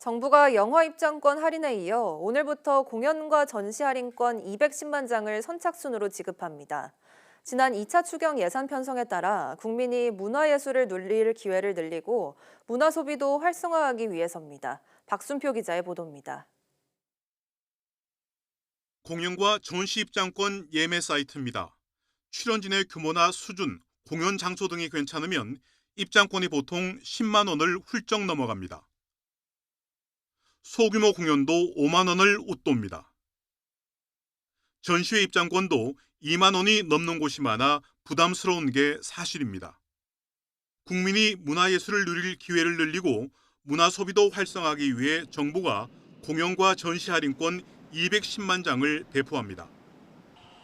정부가 영화 입장권 할인에 이어 오늘부터 공연과 전시 할인권 210만 장을 선착순으로 지급합니다. 지난 2차 추경 예산 편성에 따라 국민이 문화예술을 누릴 기회를 늘리고 문화 소비도 활성화하기 위해서입니다. 박순표 기자의 보도입니다. 공연과 전시 입장권 예매 사이트입니다. 출연진의 규모나 수준, 공연 장소 등이 괜찮으면 입장권이 보통 10만 원을 훌쩍 넘어갑니다. 소규모 공연도 5만 원을 웃돕니다. 전시회 입장권도 2만 원이 넘는 곳이 많아 부담스러운 게 사실입니다. 국민이 문화예술을 누릴 기회를 늘리고 문화 소비도 활성화하기 위해 정부가 공연과 전시 할인권 210만 장을 배포합니다.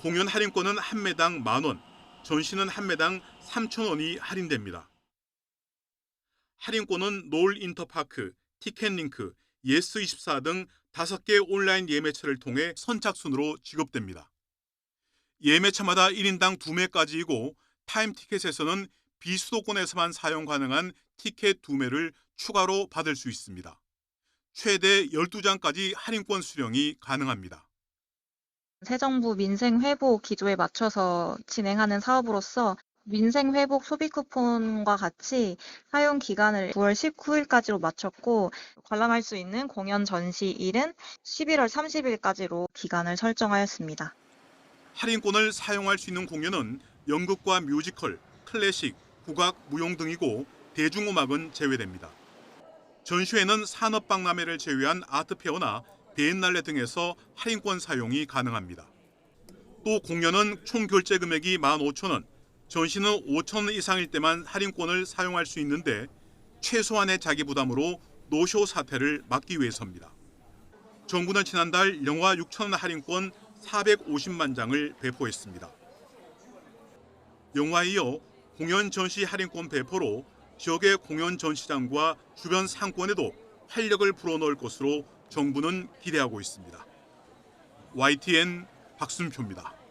공연 할인권은 한 매당 만 원, 전시는 한 매당 3천 원이 할인됩니다. 할인권은 노을 인터파크, 티켓링크, 예스24 등 5개 온라인 예매처를 통해 선착순으로 지급됩니다. 예매처마다 1인당 2매까지이고 타임티켓에서는 비수도권에서만 사용 가능한 티켓 2매를 추가로 받을 수 있습니다. 최대 12장까지 할인권 수령이 가능합니다. 새 정부 민생 회복 기조에 맞춰서 진행하는 사업으로서 민생 회복 소비 쿠폰과 같이 사용 기간을 9월 19일까지로 맞췄고 관람할 수 있는 공연 전시일은 11월 30일까지로 기간을 설정하였습니다. 할인권을 사용할 수 있는 공연은 연극과 뮤지컬, 클래식, 국악, 무용 등이고 대중음악은 제외됩니다. 전시회는 산업박람회를 제외한 아트페어나 비엔날레 등에서 할인권 사용이 가능합니다. 또 공연은 총 결제 금액이 15,000원, 전시는 5,000원 이상일 때만 할인권을 사용할 수 있는데 최소한의 자기 부담으로 노쇼 사태를 막기 위해서입니다. 정부는 지난달 영화 6,000원 할인권 450만 장을 배포했습니다. 영화에 이어 공연 전시 할인권 배포로 지역의 공연 전시장과 주변 상권에도 활력을 불어넣을 것으로 정부는 기대하고 있습니다. YTN 박순표입니다.